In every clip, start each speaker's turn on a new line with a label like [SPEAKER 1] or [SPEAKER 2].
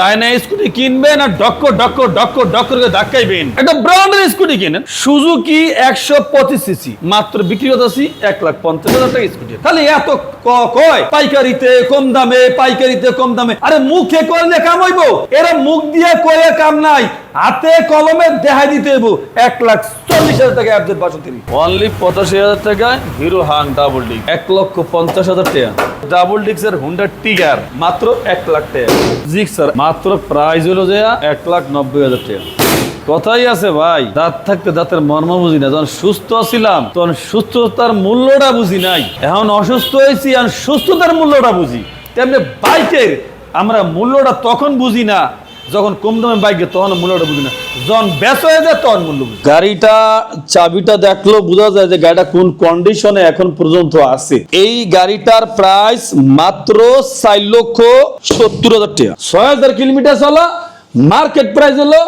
[SPEAKER 1] তাই না স্কুটি কিনবেন আর ডক্কর ডক্কর ডক্কর ডক্কর করে ধাক্কাইবেন। একটা ব্র্যান্ডের স্কুটি কিনেন। সুজুকি একশো পঁচিশ সিসি মাত্র বিক্রি করতেছি এক লাখ পঞ্চাশ হাজার টাকা স্কুটি। তাহলে এত কয়? পাইকারিতে কম দামে, পাইকারিতে কম দামে। আরে মুখে করলে কাম হইব? এরা মুখ দিয়ে কয়ে কাম নাই। হাতে কলমে দেখাই দিতে হইব। এক লাখ চল্লিশ হাজার টাকা অ্যাবজেট বাষট্টি অনলি পঁচাশি হাজার টাকায় হিরো হাং ডাবল ডিক এক লক্ষ পঞ্চাশ হাজার টাকা। ডাবল ডিক্সের হুন্ডা টিগার মাত্র এক লাখ টাকা। জিক্সার মাত্র প্রাইস হলো যে এক লাখ নব্বই হাজার টাকা। কথাই আছে ভাই, দাঁত থাকতে দাঁতের মর্ম বুঝি না। যখন সুস্থ ছিলাম, তখন সুস্থতার মূল্যটা বুঝি নাই। এখন অসুস্থ হয়েছি আর সুস্থতার মূল্যটা বুঝি। তেমনি বাইকের আমরা মূল্যটা তখন বুঝি না। যখন কম দামে বাইক তখন মূল্যটা বুঝি না। যখন ব্যাস হয়ে যায় তখন মূল্য বুঝি গাড়িটা, চাবিটা দেখল, বোঝা যায় যে গাড়িটা কোন কন্ডিশনে এখন পর্যন্ত আছে। এই গাড়িটার প্রাইস মাত্র চার লক্ষ সত্তর হাজার টাকা। ছয় হাজার কিলোমিটার চলা মার্কেট প্রাইস হলো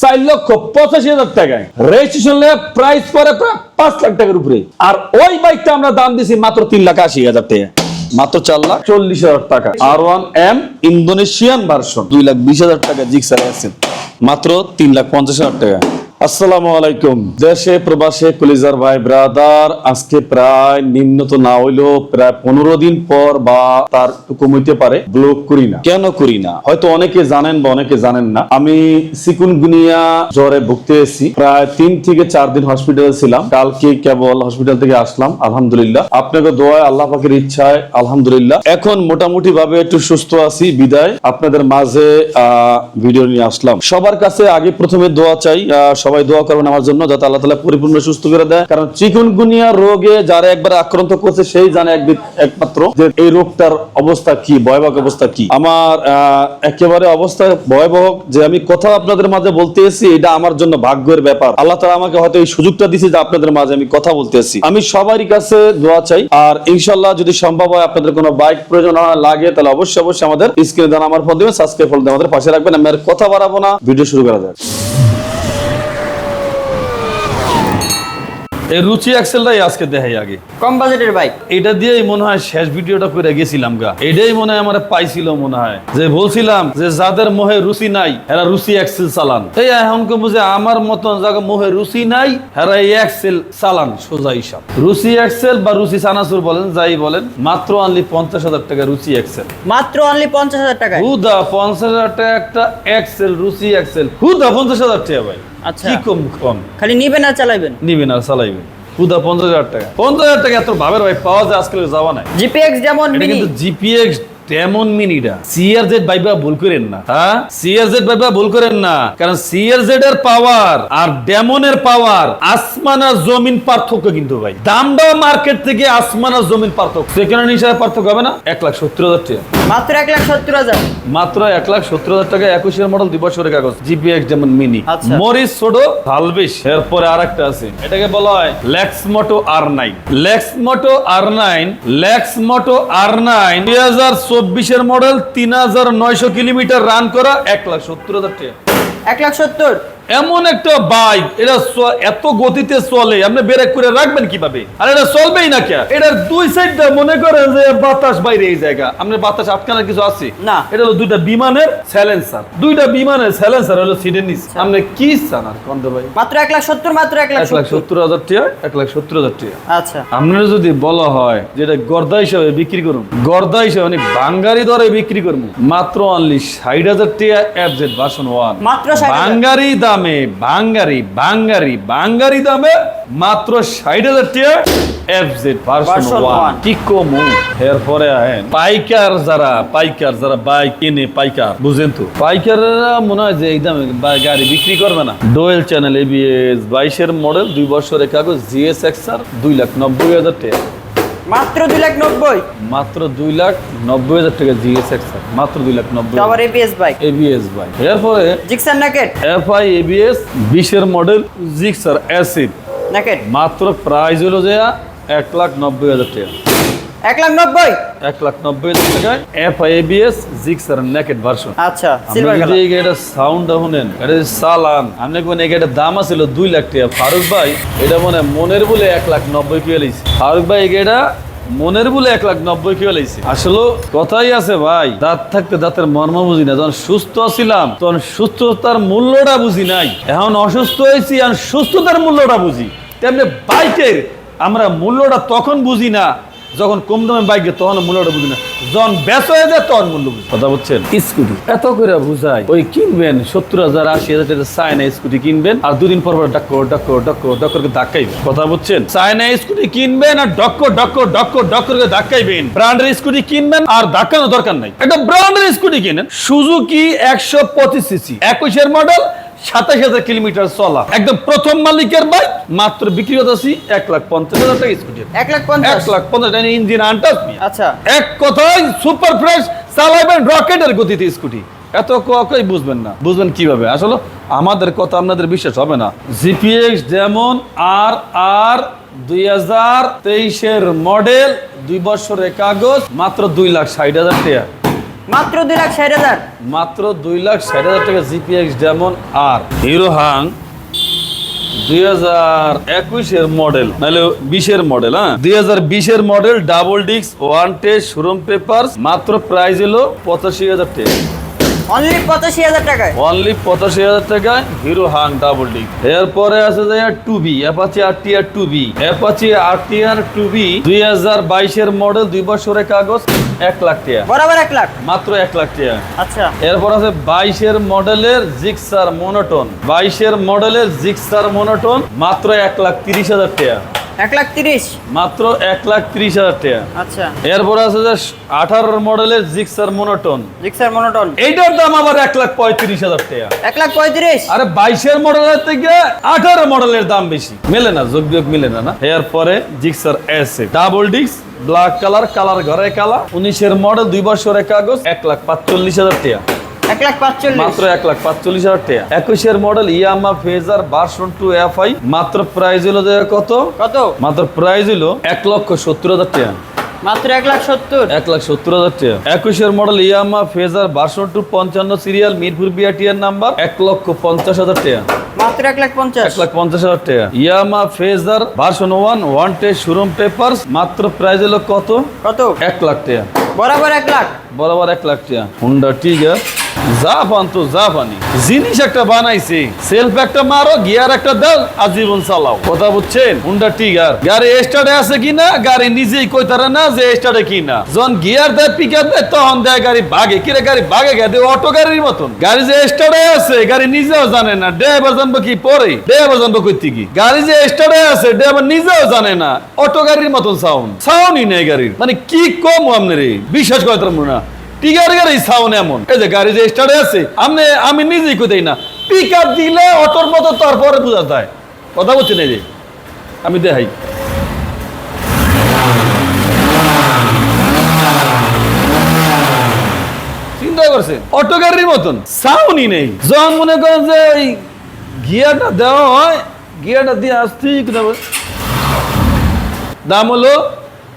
[SPEAKER 1] চার লক্ষ পঁচাশি হাজার টাকায়। রেজিস্ট্রেশন প্রাইস পরে প্রায় পাঁচ লাখ টাকার উপরে। আর ওই বাইকটা আমরা দাম দিছি মাত্র তিন লাখ আশি হাজার টাকা। মাত্র চার লাখ চল্লিশ হাজার টাকা। R one M Indonesian version দুই লাখ বিশ হাজার টাকা জিক্সার আছে মাত্র তিন লাখ পঞ্চাশ হাজার টাকা। আসসালামু আলাইকুম। দেশে, প্রবাসে, কলিজার ভাই, ব্রাদার, আজকে প্রায় নিম্নত না হইলেও প্রায় পনেরো দিন পর বা তার কমিতে পারে। ব্লগ করি না। কেন করি না? হয়তো অনেকে জানেন বা অনেকে জানেন না। আমি সিকুনগুনিয়া জ্বরে ভুগতে এসেছি। প্রায় তিন থেকে চার দিন হসপিটালে ছিলাম। কালকে কেবল হসপিটাল থেকে আসলাম। আলহামদুলিল্লাহ। আপনাকে দোয়ায় আল্লাহ পাকের ইচ্ছায় আলহামদুলিল্লাহ। এখন মোটামুটি ভাবে একটু সুস্থ আছি, বিদায়। আপনাদের মাঝে ভিডিও নিয়ে আসলাম। সবার কাছে আগে প্রথমে দোয়া চাই। সবাই দোয়া করবেন আমার জন্য, যাতে আল্লাহ তালা পরিপূর্ণ সুস্থ করে দেয়। কারণ চিকুনগুনিয়া রোগে যারা একবার আক্রান্ত করছে, সেই জানে একমাত্র যে এই রোগটার অবস্থা কি, ভয়াবহ অবস্থা কি। আমার একেবারে অবস্থা ভয়াবহ, যে আমি কথা আপনাদের মাঝে বলতে এসেছি, এটা আমার জন্য ভাগ্যের ব্যাপার। আল্লাহ তালা আমাকে হয়তো এই সুযোগটা দিছে যে আপনাদের মাঝে আমি কথা বলতে এসেছি। আমি সবারই কাছে দোয়া চাই, আর ইনশাল্লাহ যদি সম্ভব হয় আপনাদের কোনো বাইক প্রয়োজন হয়, লাগে, তাহলে অবশ্যই অবশ্যই আমাদের স্ক্রিনে দেন আমার ফোন দেবেন সাবস্ক্রাইব ফোন আমাদের পাশে রাখবেন। আমি আর কথা বাড়াবো না, ভিডিও শুরু করা যাক। এই রুচি অ্যাক্সেলটাই আজকে দেখাই আগে।
[SPEAKER 2] কম বাজেটের বাইক।
[SPEAKER 1] এটা দিয়েই মনে হয় শেষ ভিডিওটা করে গেছিলাম গা। এটাই মনে হয় আমার পাইছিল মনে হয়। যে বলছিলাম যে যাদের মোহে রুচি নাই এরা রুচি এক্সেল চালান। এই এখন কে বুঝে আমার মতন জায়গা মোহে রুচি নাই এরা এই এক্সেল চালান সোজা হিসাব। রুচি এক্সেল বা রুচি সানাসুর বলেন যাই বলেন মাত্র আনলি পঞ্চাশ হাজার টাকা রুচি এক্সেল।
[SPEAKER 2] মাত্র অনলি পঞ্চাশ হাজার টাকায়।
[SPEAKER 1] হুদা পঞ্চাশ হাজার টাকা একটা এক্সেল রুচি এক্সেল। হুদা পঞ্চাশ হাজার টাকা ভাই।
[SPEAKER 2] আচ্ছা।
[SPEAKER 1] কি কম কম?
[SPEAKER 2] খালি নিবেন আর চালাইবেন?
[SPEAKER 1] নিবেন আর চালাইবেন। পুদা পঞ্চাশ হাজার টাকা। পঞ্চাশ হাজার টাকা এত ভাবের ভাই পাওয়া যায় আজকাল যাওয়া নাই
[SPEAKER 2] জিপিএক্স যেমন
[SPEAKER 1] কিন্তু জিপিএক্স তেমন মিনিটা সিআরজেড বাইবা ভুল করেন না। হ্যাঁ? সিআরজেড বাইবা ভুল করেন না। কারণ সিআরজেড এর পাওয়ার আর ডেমনের পাওয়ার আসমান আর জমিন পার্থক্য কিন্তু ভাই। দামটাও মার্কেট থেকে আসমান আর জমিন পার্থক্য। সেকেন্ড হিসাবে পার্থক্য হবে না? এক লাখ সত্তর হাজার টাকা।
[SPEAKER 2] মাত্র এক লাখ সত্তর হাজার।
[SPEAKER 1] মাত্র এক লাখ সত্তর হাজার টাকা একুশের মডেল দুই বছরের কাগজ। জিপিএক্স যেমন মিনি। মরিস ছোট ভালবিশ এরপরে আর একটা আছে। এটাকে বলা হয় Lexmoto R nine Lexmoto R nine Lexmoto R nine দুই হাজার চব্বিশের মডেল তিন হাজার নয়শো কিলোমিটার রান করা এক লাখ সত্তর হাজার টাকা।
[SPEAKER 2] এক লাখ সত্তর।
[SPEAKER 1] এমন একটা বাইক এটা এত গতিতে চলে আপনি ব্রেক করে রাখবেন কীভাবে? আর এটা চলবেই না কে? এটার দুই সাইডটা মনে করেন যে বাতাস বাইরে এই জায়গা। আপনার বাতাস আটকানোর কিছু আছে?
[SPEAKER 2] না।
[SPEAKER 1] এটা হলো দুইটা বিমানের স্যালেন্সার দুইটা বিমানের স্যালেন্সার হলো সিটের নিচ। আপনি কি চান আর কন্দ ভাই?
[SPEAKER 2] মাত্র এক লাখ সত্তর মাত্র এক লাখ
[SPEAKER 1] লাখ
[SPEAKER 2] সত্তর
[SPEAKER 1] হাজার টাকা এক লাখ সত্তর হাজার টাকা।
[SPEAKER 2] আচ্ছা।
[SPEAKER 1] আপনার যদি বলা হয় যেটা গর্দা হিসাবে বিক্রি করুন গর্দা হিসাবে মানে বাঙ্গারি দরে বিক্রি করব। মাত্র অনলি ষাট হাজার টাকা এফজেড ভার্সন ওয়ান
[SPEAKER 2] মাত্র 60,000
[SPEAKER 1] বাঙ্গারি দামে বাঙ্গারি বাঙ্গারি বাঙ্গারি দামে মাত্র ষাট হাজার টাকা। FZ version one
[SPEAKER 2] one।
[SPEAKER 1] কি এরপরে আহেন। পাইকার যারা পাইকার যারা বাইক কিনে পাইকার বুঝেন তো? পাইকাররা মনে হয় যে এই দামে গাড়ি বিক্রি করবে না। ডোয়েল চ্যানেল এবিএস বাইশের মডেল দুই বছরের কাগজ জিএস এক্সার দুই লাখ নব্বই হাজার টাকা।
[SPEAKER 2] মাত্র দুই লাখ নব্বই।
[SPEAKER 1] মাত্র দুই লাখ নব্বই হাজার টাকা জিএস স্যার মাত্র দুই লাখ নব্বই
[SPEAKER 2] আবার এবিএস বাইক
[SPEAKER 1] এবিএস বাইক এরপরে
[SPEAKER 2] জিক্সার নাকেট
[SPEAKER 1] এফআই এবিএস বিশের মডেল জিক্সার অ্যাসিড
[SPEAKER 2] নাকেট
[SPEAKER 1] মাত্র প্রাইস হলো যে এক লাখ নব্বই হাজার টাকা।
[SPEAKER 2] এক লাখ নব্বই?
[SPEAKER 1] এক লাখ নব্বই হাজার টাকায় FI ABS Gixxer naked version
[SPEAKER 2] আচ্ছা সিলভার কালার
[SPEAKER 1] এই গাড়িটার সাউন্ড শুনেন এটা যদি আপনি কোন এই গাড়িটার দাম আছিল দুই লাখ টাকা। ফারুক ভাই এটা মনে মনের বলে এক লাখ নব্বই ফারুক ভাই এই গাড়িটা মনের বলে এক লাখ নব্বই আসলে কথাই আছে ভাই দাঁত থাকতে দাঁতের মর্ম বুঝি না। যখন সুস্থ ছিলাম তখন সুস্থতার মূল্যটা বুঝি নাই। এখন অসুস্থ হয়েছি সুস্থতার মূল্যটা বুঝি। তেমনি বাইকের আমরা মূল্যটা তখন বুঝি না যখন কম দামে বাইক তখন মূল্যটা বুঝি না। যখন বেচ হয়ে যায় তখন মূল্য বুঝি কথা বলছেন? স্কুটি এত করে বুঝাই। ওই কিনবেন সত্তর হাজার আশি হাজার টাকা চায়না স্কুটি কিনবেন আর দুদিন পর পর ডক্কর ডক্কর ডক্কর ডক্কর করে ধাক্কাইবেন। কথা বলছেন? চায়না স্কুটি কিনবেন আর ডক্কর ডক্কর ডক্কর ডক্কর করে ধাক্কাইবেন। ব্র্যান্ডের স্কুটি কিনবেন আর ধাক্কানো দরকার নাই। একটা ব্র্যান্ডের স্কুটি কিনেন সুজুকি একশো পঁচিশ সিসি একুশের মডেল সাতাশ হাজার কিলোমিটার চলা। একদম প্রথম মালিকের বাইক মাত্র বিক্রি হতেছি এক লাখ পঞ্চাশ হাজার টাকা স্কুটি
[SPEAKER 2] এক লাখ পঞ্চাশ?
[SPEAKER 1] এক লাখ পঞ্চাশ ইঞ্জিন আনটাস
[SPEAKER 2] আচ্ছা।
[SPEAKER 1] এক কথায় সুপার ফ্রেশ চালাবেন রকেটের গতিতে স্কুটি এত কই বুঝবেন না। বুঝবেন কীভাবে? আসলে আমাদের কথা আপনাদের বিশ্বাস হবে না। জিপিএক্স যেমন আর আর দুই হাজার তেইশের মডেল দুই বছরের কাগজ মাত্র দুই লাখ ষাট হাজার টাকা।
[SPEAKER 2] মাত্র দুই লাখ ষাট হাজার।
[SPEAKER 1] মাত্র দুই লাখ ষাট হাজার টাকা জিপিএক্স ডেমন আর। হিরো হাং দুই হাজার একুশের মডেল, নাহলে বিশের মডেল হ্যাঁ? দুই হাজার বিশের model, double disc, one test, showroom paper মাত্র প্রাইস হলো পঁচাশি হাজার টাকা।
[SPEAKER 2] অনলি পঁচাশি হাজার টাকায়।
[SPEAKER 1] অনলি পঁচাশি হাজার টাকায় হিরো হাং ডাবল ডিস্ক এরপরে আছে যে টু বি অ্যাপাচি অ্যাপাচি মডেল দুই বছরের কাগজ এক লাখ টাকা।
[SPEAKER 2] বরাবর এক লাখ।
[SPEAKER 1] মাত্র এক লাখ টাকা।
[SPEAKER 2] আচ্ছা।
[SPEAKER 1] এরপর আছে বাইশের মডেলের জিক্সার মোনোটন বাইশের মডেলের জিক্সার মোনোটন মাত্র এক লাখ তিরিশ হাজার টাকা।
[SPEAKER 2] এক লাখ তিরিশ।
[SPEAKER 1] মাত্র এক লাখ তিরিশ হাজার টাকা।
[SPEAKER 2] আচ্ছা।
[SPEAKER 1] এরপর আছে যে আঠারোর মডেলের জিক্সার মোনোটন।
[SPEAKER 2] রিক্সার মনোটন।
[SPEAKER 1] এইটার দাম আবার এক লাখ পঁয়ত্রিশ হাজার টাকা।
[SPEAKER 2] এক লাখ পঁয়ত্রিশ।
[SPEAKER 1] আরে বাইশের মডেলের থেকে আঠারো মডেলের দাম বেশি। মেলে না যোগ বিয়োগ মিলে না না? এরপরে Gixxer S double disc black colour colour ঘরে কালা উনিশের মডেল দুই বছরের কাগজ এক লাখ পাঁচচল্লিশ হাজার টাকা। মাত্র এক লাখ পাঁচচল্লিশ হাজার টাকা। একুশের model Yamaha Fazer version two F I. মাত্র প্রাইস হলো কত?
[SPEAKER 2] কত?
[SPEAKER 1] মাত্র প্রাইস হলো এক লক্ষ সত্তর হাজার টাকা।
[SPEAKER 2] মাত্র এক লাখ সত্তর।
[SPEAKER 1] এক লাখ সত্তর হাজার টাকা। একুশের model Yamaha Fazer version two পঞ্চান্ন সিরিয়াল মিরপুর বিআটিয়ার নাম্বার এক লক্ষ পঞ্চাশ হাজার টাকা।
[SPEAKER 2] মাত্র এক লাখ পঞ্চাশ।
[SPEAKER 1] এক লাখ পঞ্চাশ হাজার টাকা। Yamaha Fazer version one showroom paper মাত্র প্রাইস হলো কত?
[SPEAKER 2] কত?
[SPEAKER 1] এক লাখ টাকা।
[SPEAKER 2] বরাবর এক লাখ।
[SPEAKER 1] বরাবর এক লাখ টাকা। হুন্ডা টিগার যা তো যা জিনিস একটা সেলফ একটা মারো গিয়ার একটা দাও, আজীবন চালাও। কথা বুঝছেন? হুন্ডা গাড়ি আছে কিনা? গাড়ি না যে স্টার্টে কিনা। যখন গিয়ার তখন গাড়ি ভাগে কিরে গাড়ি ভাগে অটো গাড়ির মতন। গাড়ি যে স্টার্টে আছে, গাড়ি নিজেও জানে না। জানব কি পরে? জানব গাড়ি যে স্টার্টে আছে নিজেও জানে না। অটো গাড়ির মতন সাউন্ড গাড়ির। মানে কি কম রে? বিশ্বাস করতে পারব না। টিগার গাড়ি সাউন্ড এমন। এই যে গাড়ি যে আছে, আমি আমি নিজেই কোথাই না। পিক আপ দিলে অটোর মতো তারপরে বোঝা যায়। কথা বলছেন এই যে? আমি দেখাই। চিন্তা করছে অটো গাড়ির মতন। সাউন্ডই নেই। যখন মনে করেন যে ওই গিয়ারটা দেওয়া হয়, গিয়ারটা দিয়ে আসতে দাম হলো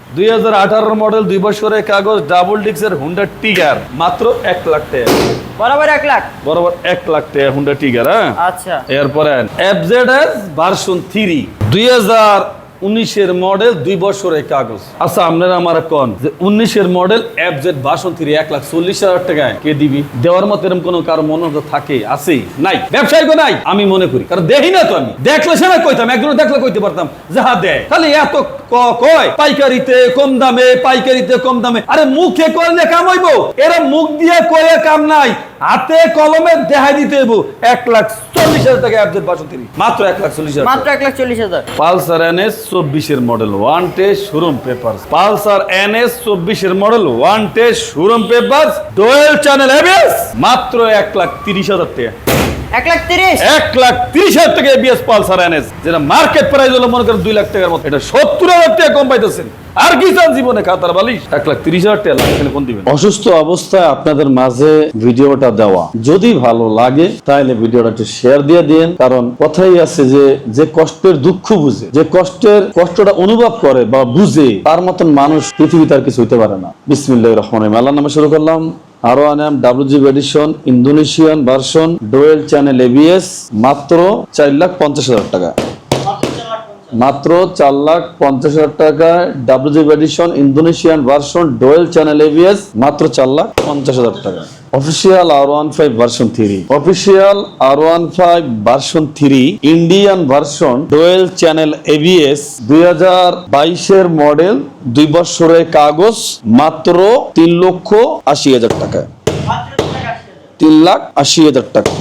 [SPEAKER 1] দুই হাজার আঠারো মডেল দুই বছরের কাগজ ডাবল ডিক্সের হুন্ডা টিগার মাত্র এক লাখ টাকা।
[SPEAKER 2] বরাবর এক লাখ?
[SPEAKER 1] বরাবর এক লাখ টাকা হুন্ডা টিগার হ্যাঁ?
[SPEAKER 2] আচ্ছা।
[SPEAKER 1] এরপরে এফজেড এস ভার্সন থ্রি দুই হাজার উনিশের মডেল দুই বছরের কাগজ। আচ্ছা আপনারা আমার কন? যে উনিশের মডেল এফজেড ভার্সন থ্রি এক লাখ চল্লিশ হাজার টাকায়। কে দিবি? দেওয়ার মতো এরকম কোনো কারও মনে থাকে আছে নাই। ব্যবসায়িক নাই। আমি মনে করি। কারণ দেখি না তো আমি। দেখলে সে না কইতাম একজন দেখলে কইতে পারতাম যাহা দেয়। তাহলে এত ক- কয়? পাইকারিতে কম দামে পাইকারিতে কম দামে। আরে মুখে করলে কাম হইব? এরা মুখ দিয়ে কয়ে কাম নাই। হাতে কলমে দেখাই দিতে হইব। এক লাখ চল্লিশ হাজার টাকা মাত্র এক লাখ চল্লিশ হাজার
[SPEAKER 2] মাত্র এক লাখ চল্লিশ হাজার।
[SPEAKER 1] পালসার এনএস চব্বিশের model one showroom paper Pulsar NS চব্বিশের model one showroom paper dual channel মাত্র এক লাখ তিরিশ হাজার টাকা।
[SPEAKER 2] এক লাখ তিরিশ।
[SPEAKER 1] এক লাখ তিরিশ হাজার টাকা এবিএস পালসার এনএস যেটা মার্কেট প্রাইস হলো মনে করেন দুই লাখ টাকার মতো। এটা সত্তর হাজার টাকা কম পাইতেছেন। আর কি চান জীবনে খাতার বালিশ? এক লাখ তিরিশ হাজার টাকা লাখ কোন দিবেন?
[SPEAKER 3] অসুস্থ অবস্থায় আপনাদের মাঝে ভিডিওটা দেওয়া। যদি ভালো লাগে তাহলে ভিডিওটা একটু শেয়ার দিয়ে দিন কারণ কথাই আছে যে যে কষ্টের দুঃখ বুঝে যে কষ্টের কষ্টটা অনুভব করে বা বুঝে তার মতন মানুষ পৃথিবীতে আর কিছু হইতে পারে না। বিসমিল্লাহ রহমান মেলার নামে শুরু করলাম। আরও Anam WG edition Indonesian version dual channel ABS মাত্র চার লাখ পঞ্চাশ হাজার টাকা।
[SPEAKER 1] মাত্র চার লাখ পঞ্চাশ হাজার টাকায় WG edition Indonesian version dual channel ABS মাত্র চার লাখ পঞ্চাশ হাজার টাকা। Official R one five version three official R one five version three Indian version dual channel ABS দুই হাজার বাইশের মডেল দুই বছরের কাগজ, মাত্র তিন লক্ষ আশি হাজার টাকা। তিন লাখ আশি হাজার টাকা।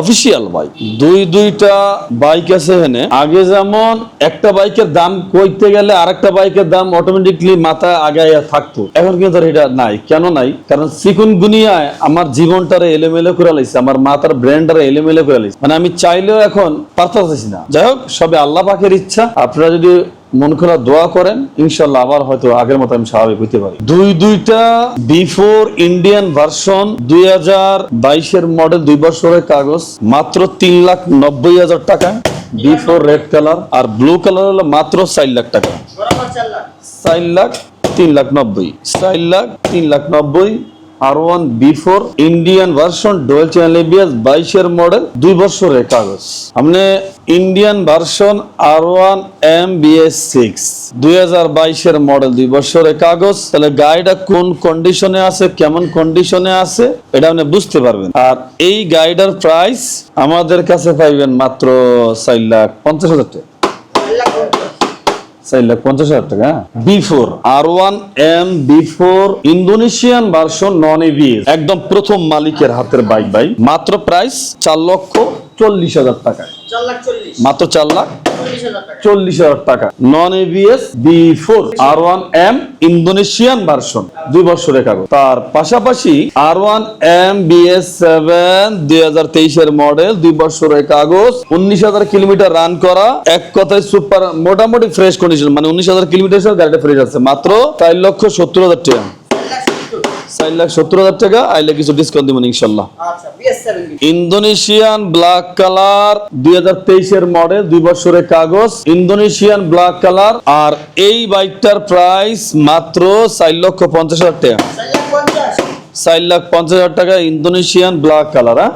[SPEAKER 1] অফিসিয়াল বাইক দুই দুইটা বাইক আছে এখানে। আগে যেমন একটা বাইকের দাম কইতে গেলে আরেকটা বাইকের দাম অটোমেটিকলি মাথা আগে থাকতো। এখন কিন্তু আর এটা নাই। কেন নাই? কারণ চিকুন গুনিয়ায় আমার জীবনটারে এলোমেলো করে লাইছে। আমার মাথার ব্রেনটারে এলোমেলো করে লাইছে। মানে আমি চাইলেও এখন পারতেছি না। যাই হোক, সবে আল্লাহ পাকের ইচ্ছা। আপনারা যদি মন খোলা দোয়া করেন ইনশাল্লাহ আবার হয়তো আগের মতো আমি স্বাভাবিক হইতে পারি। দুই দুইটা বিফোর ইন্ডিয়ান ভার্সন দুই হাজার বাইশের মডেল দুই বছরের কাগজ মাত্র তিন লাখ নব্বই হাজার টাকা। বিফোর রেড কালার আর ব্লু কালার হলো মাত্র চার লাখ টাকা। চার লাখ তিন লাখ নব্বই। চার লাখ তিন লাখ নব্বই। R one V four Indian version dual channel ABS বাইশের মডেল দুই বছরের কাগজ। আপনি Indian version R one M BS six দুই হাজার বাইশের মডেল দুই বছরের কাগজ। তাহলে গাড়িটা কোন কন্ডিশনে আছে, কেমন কন্ডিশনে আছে, এটা আপনি বুঝতে পারবেন। আর এই গাড়িটার প্রাইস আমাদের কাছে পাইবেন মাত্র চার লাখ পঞ্চাশ হাজার টাকা। চার লাখ পঞ্চাশ হাজার টাকা four, R one M Indonesian version non একদম প্রথম মালিকের হাতের বাইক ভাই। মাত্র প্রাইস চার লক্ষ চল্লিশ হাজার টাকায়। মাত্র চার লাখ? চল্লিশ হাজার টাকা। Non ABS V four R one M Indonesian version দুই বছরের কাগজ। তার পাশাপাশি R one M BS seven দুই হাজার তেইশের মডেল দুই বছরের কাগজ উনিশ হাজার কিলোমিটার রান করা। এক কথায় সুপার মোটামুটি ফ্রেশ কন্ডিশন মানে উনিশ হাজার কিলোমিটার গাড়িটা ফ্রেশ আছে। মাত্র চার লক্ষ সত্তর হাজার টাকা। চার লাখ সত্তর হাজার টাকা আইলে কিছু ডিসকাউন্ট দিবেন ইনশাল্লাহ। ইন্দোনেশিয়ান ব্ল্যাক কালার দুই হাজার তেইশের মডেল দুই বছরের কাগজ। ইন্দোনেশিয়ান ব্ল্যাক কালার আর এই বাইকটার প্রাইস মাত্র চার লক্ষ পঞ্চাশ হাজার টাকা। চার লাখ পঞ্চাশ হাজার টাকা ইন্দোনেশিয়ান ব্ল্যাক কালার হ্যাঁ?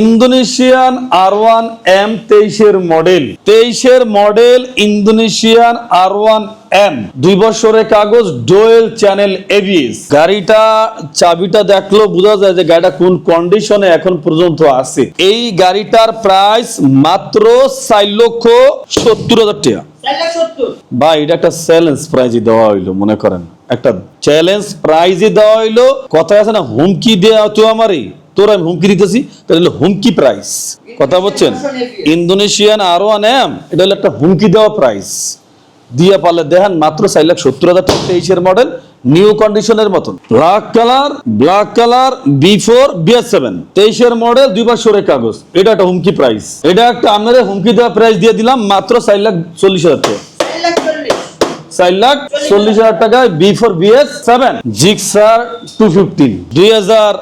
[SPEAKER 1] ইন্দোনেশিয়ান আর ওয়ান এম তেইশের মডেল। তেইশের model Indonesian R one M দুই বছরের কাগজ ডোয়েল চ্যানেল এভিএস গাড়িটা চাবিটা দেখল বোঝা যায় যে গাড়িটা কোন কন্ডিশনে এখন পর্যন্ত আছে। এই গাড়িটার প্রাইস মাত্র চার লক্ষ সত্তর হাজার টাকা। বা এটা একটা চ্যালেঞ্জ প্রাইজই দেওয়া হইল মনে করেন। একটা চ্যালেঞ্জ প্রাইজই দেওয়া হইল। কথা আছে না, হুমকি দেওয়া তো আমারই। তোর আমি হুমকি দিতেছি, তাহলে হলো হুমকি প্রাইস কথা বলছেন ইন্দোনেশিয়ান আরও আনেম, এটা হলো একটা হুমকি দেওয়া প্রাইস দিয়ে পারলে দেখেন, মাত্র চার লাখ সত্তর হাজার টাকা তেইশের মডেল নিউ কন্ডিশনের মতন। Black colour black colour V four BS seven তেইশের মডেল দুই বছরের কাগজ। এটা একটা হুমকি প্রাইস এটা একটা আপনাদের হুমকি দেওয়া প্রাইস দিয়ে দিলাম, মাত্র চার লাখ চল্লিশ হাজার টাকা। চার লাখ চল্লিশ হাজার টাকায় V four BS seven Gixxer two fifteen দুই হাজার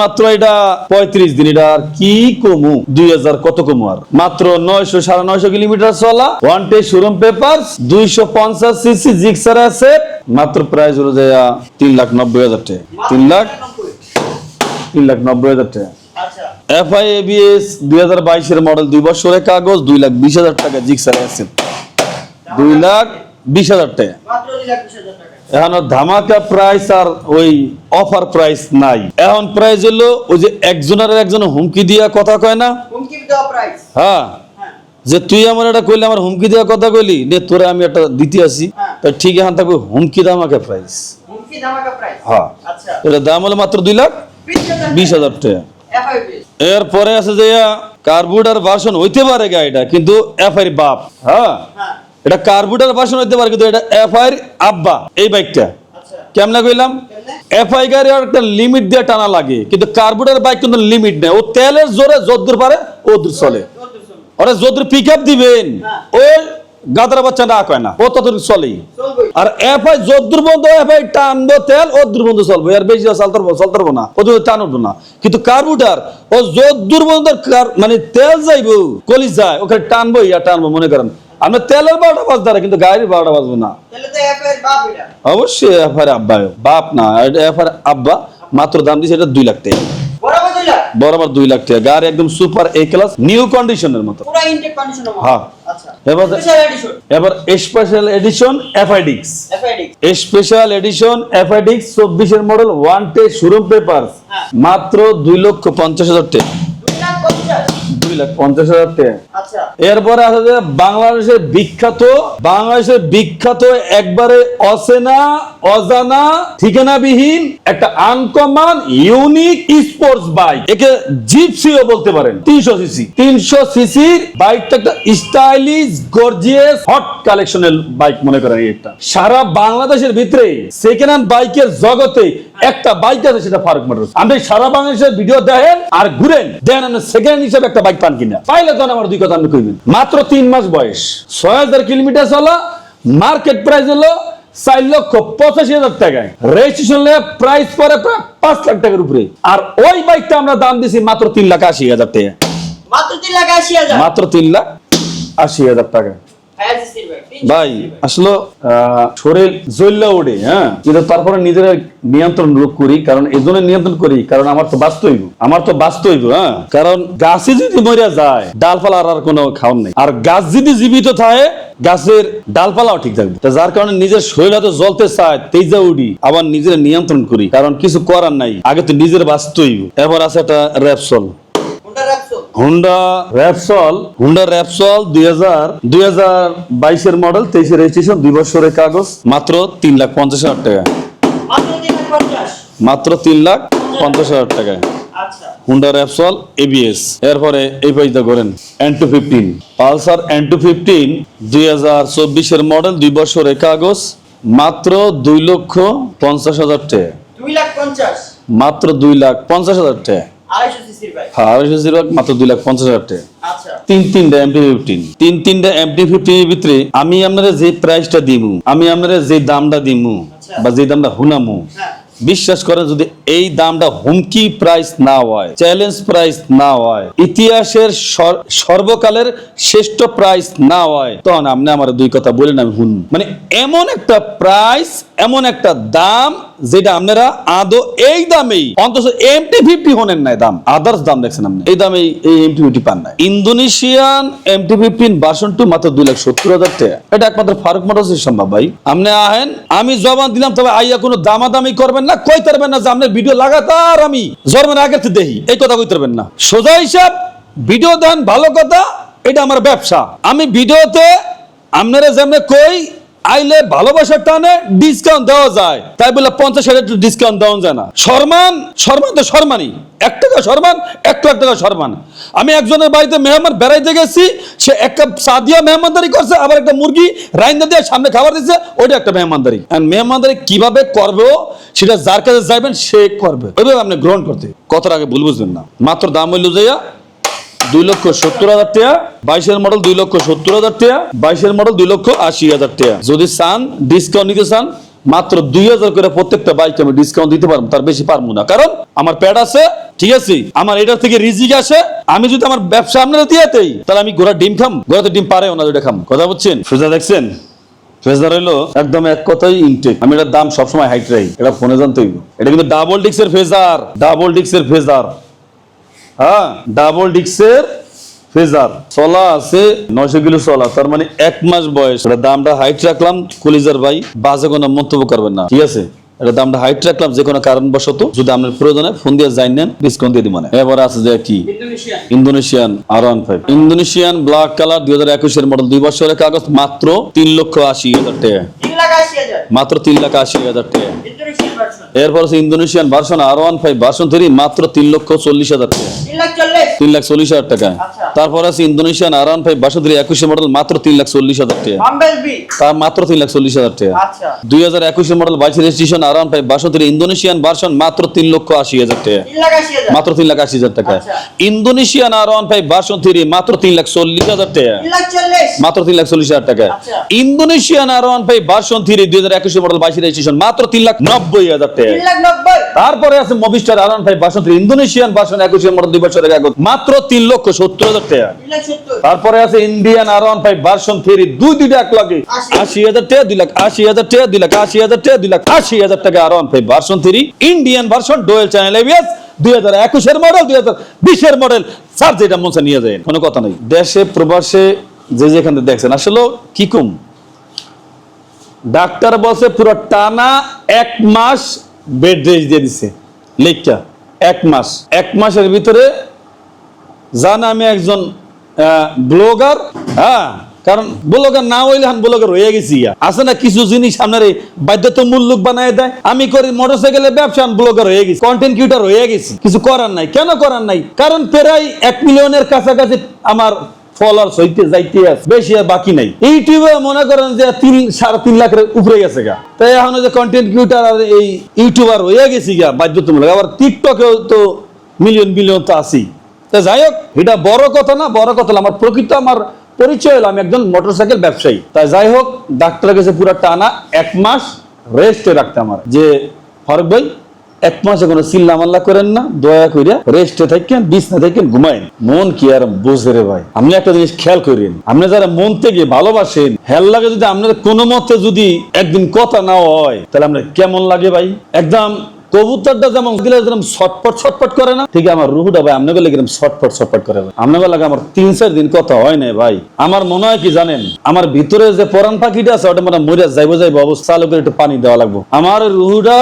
[SPEAKER 1] মাত্র এটা পঁয়ত্রিশ দিন এটা আর কি কমু? দুই হাজার কত কমু আর? মাত্র নয়শো, সাড়ে নয়শো কিলোমিটার চলা। ওয়ান টে শোরুম পেপার দুইশো পঞ্চাশ সিসি জিক্সার আছে মাত্র প্রাইস হলো তিন লাখ নব্বই হাজার টাকা। তিন লাখ তিন লাখ নব্বই হাজার টাকা। এফআই এবিএস দুই হাজার বাইশের মডেল দুই বছরের কাগজ, দুই লাখ বিশ হাজার টাকা জিক্সার আছে দুই লাখ বিশ হাজার টাকা। এখন ধামাকা প্রাইস আর ওই অফার প্রাইস নাই। এখন প্রাইস হলো ওই যে একজনের একজন হুমকি দিয়া কথা কয় না? হ্যাঁ। যে তুই আমার এটা কইলে আমার হুমকি দেওয়া কথা কইলি নে তোরে আমি একটা দিতে আসি। তা ঠিক এখন থাকবে হুমকি ধামাকা প্রাইস হ্যাঁ। এটা দাম হলো মাত্র দুই লাখ বিশ হাজার টাকা। এরপরে আছে যে কার্বুটার ভার্সন হইতে পারে গাড়িটা কিন্তু এফআই বাপ। হ্যাঁ। এটা কার্বুটার ভার্সন হইতে পারে কিন্তু এটা এফআই আব্বা এই বাইকটা। কেমনে কইলাম? এফআই গাড়ি একটা লিমিট দিয়ে টানা লাগে কিন্তু কার্বুটার বাইক কিন্তু লিমিট নেই। ও তেলের জোরে যদ্দূর পারে ও দূর চলে। ওরা যদ্দূর পিক আপ দিবেন ওই গাদরা বাচ্চা না কয় না ও ততদূর চলেই। আর এফআই যদ্দূর বন্ধ এফআই টানবো তেল ও দূর বন্ধ চলবো। আর বেশি চলতে পারব চলতে পারব না ও তো টান উঠবো না। কিন্তু কার্বুটার ও যদ্দূর বন্ধ কার- মানে তেল যাইবো কলিজ যায় ওখানে টানবো ইয়া টানবো মনে করেন। আমরা তেলের বারোটা বাজ পারে কিন্তু গাড়ির বারোটা বাজবো না। অবশ্যই এফআই আব্বা বাপ না এটা এফআই আব্বা মাত্র দাম দিছে এটা দুই লাখ টাকা। বরাবর দুই লাখ? টাকা গাড়ি একদম সুপার এ ক্লাস নিউ কন্ডিশনের মতো। হ্যাঁ।
[SPEAKER 2] আচ্ছা।
[SPEAKER 1] এবার
[SPEAKER 2] স্পেশাল এডিশন
[SPEAKER 1] এবার স্পেশাল এডিশন এফআইডিক্স
[SPEAKER 2] এফআইডি
[SPEAKER 1] স্পেশাল এডিশন এফআইডিক্স চব্বিশের মডেল ওয়ান টে শোরুম পেপার। মাত্র দুই লক্ষ পঞ্চাশ হাজার টাকা।
[SPEAKER 2] দুই লাখ পঞ্চাশ।
[SPEAKER 1] দুই লাখ পঞ্চাশ হাজার টাকা।
[SPEAKER 2] আচ্ছা।
[SPEAKER 1] এরপরে আছে যে বাংলাদেশের বিখ্যাত বাংলাদেশের বিখ্যাত একবারে অচেনা, অজানা, ঠিকানাবিহীন একটা আনকমন ইউনিক স্পোর্টস বাইক একে জিপসিও বলতে পারেন। তিনশো সিসি তিনশো সিসির বাইকটা একটা স্টাইলিশ গর্জিয়াস হট কালেকশনের বাইক মনে করেন একটা। সারা বাংলাদেশের ভিতরে সেকেন্ড হ্যান্ড বাইকের জগতে একটা বাইক আছে সেটা ফারুক মোটরস। আপনি সারা বাংলাদেশের ভিডিও দেখেন আর ঘুরেন দেন সেকেন্ড হিসেবে একটা বাইক পান কিনা। পাইলে তখন আমার দুই কথা আপনি মাত্র তিন মাস বয়স। ছয় হাজার কিলোমিটার চলা মার্কেট প্রাইস হলো চার লক্ষ পঁচাশি হাজার টাকায়। রেজিস্ট্রেশন প্রাইস পরে প্রায় পাঁচ লাখ টাকার উপরে। আর ওই বাইকটা আমরা দাম দিছি মাত্র তিন লাখ আশি হাজার টাকা।
[SPEAKER 2] মাত্র তিন লাখ আশি হাজার।
[SPEAKER 1] মাত্র তিন লাখ আশি হাজার টাকা।
[SPEAKER 2] ভাই,
[SPEAKER 1] আসলে শরীর জ্বললে ওঠে হ্যাঁ? কিন্তু তারপরে নিজেরা নিয়ন্ত্রণ রোগ করি, কারণ এই জন্য নিয়ন্ত্রণ করি, কারণ আমার তো বাঁচতে হইব আমার তো বাঁচতে হইব হ্যাঁ? কারণ গাছে যদি মরিয়া যায়, ডালপালা আর কোনো খাওয়ার নেই। আর গাছ যদি জীবিত থাকে, গাছের ডালপালাও ঠিক থাকবে। তা যার কারণে নিজের শরীর হয়তো জ্বলতে চায়, তেজা উঠি, আবার নিজের নিয়ন্ত্রণ করি, কারণ কিছু করার নাই, আগে তো নিজের বাঁচতে হইব এবার আছে একটা Repsol Honda Repsol Honda Repsol দুই হাজার দুই হাজার বাইশের মডেল তেইশের রেজিস্ট্রেশন দুই বছরের কাগজ মাত্র তিন লাখ পঞ্চাশ হাজার টাকা।
[SPEAKER 2] মাত্র তিন লাখ পঞ্চাশ?
[SPEAKER 1] হাজার টাকায়।
[SPEAKER 2] আচ্ছা।
[SPEAKER 1] হুন্ডা র্যাপসল এবিএস এরপরে এই পাইটা করেন N two fifteen Pulsar N two fifteen দুই হাজার চব্বিশের মডেল দুই বছরের কাগজ মাত্র দুই লক্ষ পঞ্চাশ হাজার টাকা। মাত্র দুই লাখ পঞ্চাশ হাজার টাকা।
[SPEAKER 2] আড়াইশো সিসির ভাই
[SPEAKER 1] আড়াইশো জিরো মাত্র দুই লাখ পঞ্চাশ হাজার টাকা। তিন তিনটা এমটি ফিফটিন তিন তিনটা এমটি ফিফটিনের ভিতরে আমি আপনারা যে প্রাইসটা দিমু আমি আপনারা যে দামটা দিমু। বা যে দামটা হুনামু বিশ্বাস করেন যদি এই দামটা হুমকি প্রাইস না হয় চ্যালেঞ্জ প্রাইস না হয় ইতিহাসের সর- সর্বকালের শ্রেষ্ঠ প্রাইস না হয় তখন আপনি আমার দুই কথা বলেন আমি হুন মানে এমন একটা প্রাইস এমন একটা দাম যেটা আপনারা আদৌ এই দামেই, অন্তত এমটি ফিফটি হনেন নাই দাম আদার্স দাম দেখছেন আপনি। এই দামে এই এমটি ফিফটি পান না Indonesian MT fifteen version two মাত্র দুই লাখ সত্তর হাজার টাকা। এটা একমাত্র ফারুক মোটরসের সম্ভব ভাই। আপনি আহেন, আমি জবান দিলাম, তবে আইয়া কোনো দামাদামি করবেন না কই পারবেন না যে আপনার ভিডিও লাগাতার আমি জন্মের আগে দেখি। এই কথা কইতে পারবেন না। সোজা হিসাব ভিডিও দেন, ভালো কথা, এটা আমার ব্যবসা। আমি ভিডিওতে আপনারা যেমন কই আইলে ভালোবাসার টানে ডিসকাউন্ট দেওয়া যায়। তাই বলে পঞ্চাশ হাজার ডিসকাউন্ট দেওয়া যায় না। সম্মান সম্মান তো সম্মানই এক টাকা সম্মান এক লাখ টাকা সম্মান আমি একজনের বাড়িতে মেহমান বেড়াইতে গেছি, সে এক কাপ চা দিয়া মেহমানদারি করছে, আবার একটা মুরগি রাইন্দা দিয়ে সামনে খাবার দিচ্ছে ওইটা একটা মেহমানদারি। আর মেহমানদারি কীভাবে করবে, সেটা যার কাছে যাইবেন, সে করবে। ওইভাবে আপনি গ্রহণ করতে। কত আগে ভুল বুঝবেন না। মাত্র দাম হইল যাইয়া দুই লক্ষ সত্তর হাজার টাকা, বাইশের মডেল দুই লক্ষ সত্তর হাজার টাকা, বাইশের মডেল দুই লক্ষ আশি হাজার টাকা। যদি চান ডিসকাউন্ট নিতে চান, মাত্র দুই হাজার করে প্রত্যেকটা বাইক আমি ডিসকাউন্ট দিতে পারব, তার বেশি পারব না। কারণ আমার প্যাড আছে, ঠিক আছে? আমার এটার থেকে রিজিক আসে, আমি যদি আমার ব্যবসা আপনারা দিয়ে দেই, তাহলে আমি ঘোড়া ডিম খাম, ঘোড়াতে ডিম পারে ওনা যেটা খাম। কথা বলছেন সোজা দেখছেন? ফেজার হইল একদম এক কথাই ইনটেক আমি এটার দাম সবসময় হাইট রাখি। এটা ফোনে জানতে হইব। এটা কিন্তু ডাবল ডিক্সের ফেজার ডাবল ডিক্সের ফেজার হ্যাঁ ডাবল ডিক্সের ফেজার চলা আছে নয়শো কিলো চলা, তার মানে এক মাস বয়স। দামটা হাইট রাখলাম, কলিজার ভাই, বাজে কোনো মন্তব্য করবেন না, ঠিক আছে? এটা দামটা হাইট রাখলাম যে কোনো কারণবশত যদি আপনার প্রয়োজনে ফোন দিয়ে যাই নেন ডিসকাউন্ট দিয়ে এবার আছে যে কি? Indonesian. R one five Indonesian black colour দুই হাজার একুশের মডেল দুই বছরের কাগজ মাত্র তিন লক্ষ আশি হাজার টাকা। মাত্র তিন লাখ আশি হাজার টাকা। এরপর আছে Indonesian version R one five version three মাত্র তিন লক্ষ চল্লিশ হাজার টাকা।
[SPEAKER 2] তিন লাখ চল্লিশ।
[SPEAKER 1] তিন লাখ চল্লিশ হাজার টাকা।
[SPEAKER 2] আচ্ছা।
[SPEAKER 1] তারপর আছে ইন্দোনেশিয়ান আর ওয়ান ফাইভ থ্রি একুশের মডেল মাত্র তিন লাখ চল্লিশ হাজার টাকা। তার মাত্র তিন লাখ চল্লিশ হাজার টাকা।
[SPEAKER 2] আচ্ছা।
[SPEAKER 1] দুই হাজার একুশের মডেল বাইশ রেজিস্ট্রেশন আর ফাইভ থ্রি ইন্দোনেশিয়ান ভার্সন মাত্র তিন লক্ষ আশি হাজার টাকা। মাত্র তিন লাখ আশি হাজার টাকা। ইন্দোনেশিয়ান আর ওয়ান ফাইভ ভার্সন থ্রি মাত্র তিন লাখ চল্লিশ হাজার টাকা। মাত্র তিন লাখ চল্লিশ হাজার টাকা। ইন্দোনেশিয়ান আর ফাইভ ভার্সন থ্রি দুই হাজার একুশের মডেল বাইশ রেজিস্ট্রেশন মাত্র তিন লাখ নব্বই হাজার টাকা। তারপরে আছে মবিস্টার আর ফাইভ থ্রি ইন্দোনেশিয়ান ভার্সন একুশের মডেল দুই বছরের কাগজ মাত্র তিন লক্ষ সত্তর হাজার টাকা। তারপরে আছে ইন্ডিয়ান আর ওয়ান ফাইভ ভার্সন থ্রি দুই দুইটা এক লাগে।
[SPEAKER 2] আশি।
[SPEAKER 1] হাজার টাকা দুই লাখ আশি হাজার টাকা দুই লাখ আশি হাজার টাকা দুই লাখ আশি হাজার টাকা আর one five version three Indian version dual channel ABS দুই হাজার একুশের মডেল দুই হাজার বিশের মডেল স্যার যেটা নিয়ে যায় কোনো কথা নেই। দেশে প্রবাসে যে যেখান থেকে দেখছেন আসলে কি কম? ডাক্তার বলছে পুরো টানা এক মাস বেড রেস্ট দিয়ে দিছে। লেখটা এক মাস। এক মাসের ভিতরে জান আমি একজন ব্লগার হ্যাঁ? কারণ ব্লগার না হইলে আমি ব্লগার হয়ে গেছি। আছে না কিছু জিনিস আপনার এই বাধ্যতামূলক বানায় দেয়? আমি করি মোটরসাইকেলের ব্যবসা ব্লগার হয়ে গেছি কন্টেন্ট ক্রিয়েটার হয়ে গেছি। কিছু করার নাই। কেন করার নাই? কারণ প্রায় এক মিলিয়নের কাছাকাছি আমার ফলোয়ার্স হইতে যাইতে আছে, বেশি আর বাকি নাই। ইউটিউবে মনে করেন যে তিন, সাড়ে তিন লাখের উপরে গেছে গা। তাই এখন যে কন্টেন্ট ক্রিয়েটার আর এই ইউটিউবার হয়ে গেছি গা, বাধ্যতামূলক। আবার টিকটকেও তো মিলিয়ন মিলিয়ন তো আছেই। তা যাই হোক, এটা বড় কথা না, বড় কথা আমার প্রকৃত আমার পরিচয় হলো, আমি একজন মোটরসাইকেল ব্যবসায়ী। তাই যাই হোক, ডাক্তারের কাছে পুরো টানা এক মাস রেস্টে রাখতে আমার। যে ফারুক ভাই, এক মাসে কোনো চিল্লা মাল্লা করেন না, দয়া করিয়া রেস্টে থাকেন, বিছনা থাকেন ঘুমাইন মন কি আর বোঝে রে ভাই? আপনি একটা জিনিস খেয়াল করেন, আপনি যারা মন থেকে ভালোবাসেন, হেল লাগে যদি আপনার কোনো মতে যদি একদিন কথা না হয়, তাহলে আপনার কেমন লাগে ভাই? একদম কবুতরটা যেমন দিলে যেরকম ছটপট ছটপট করে না, ঠিক আমার রুহুটা ভাই, আপনাকে লাগে এরকম ছটপট ছটপট করে ভাই। আপনাকে লাগে আমার তিন, চার দিন কথা হয় না ভাই। আমার মনে হয় কি জানেন, আমার ভিতরে যে পরান পাখিটা আছে, ওটা মানে মরিয়া যাইবো যাইবো অবস্থা লোকের করে একটু পানি দেওয়া লাগবো। আমার রুহুটা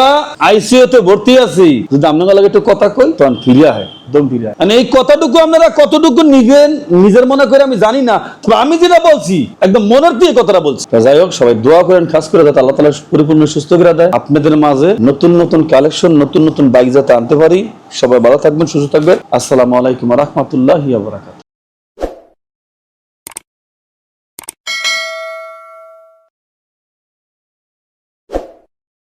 [SPEAKER 1] আইসিইউ তে ভর্তি আছি। যদি আপনাকে লাগে একটু কথা কই, তখন ফিরিয়া হয় একদম ফিরিয়া মানে এই কথাটুকু আপনারা কতটুকু নিবেন নিজের মনে করে আমি জানি না আমি যেটা বলছি একদম মনের দিয়ে কথাটা বলছি। যাই হোক সবাই দোয়া করেন খাস করে যাতে আল্লাহ তালা পরিপূর্ণ সুস্থ করে দেয়। আপনাদের মাঝে নতুন নতুন কালেকশন নতুন নতুন বাইক যাতে আনতে পারি। সবাই ভালো থাকবেন সুস্থ থাকবেন। আসসালামু আলাইকুম রহমতুল্লাহ বারাকাত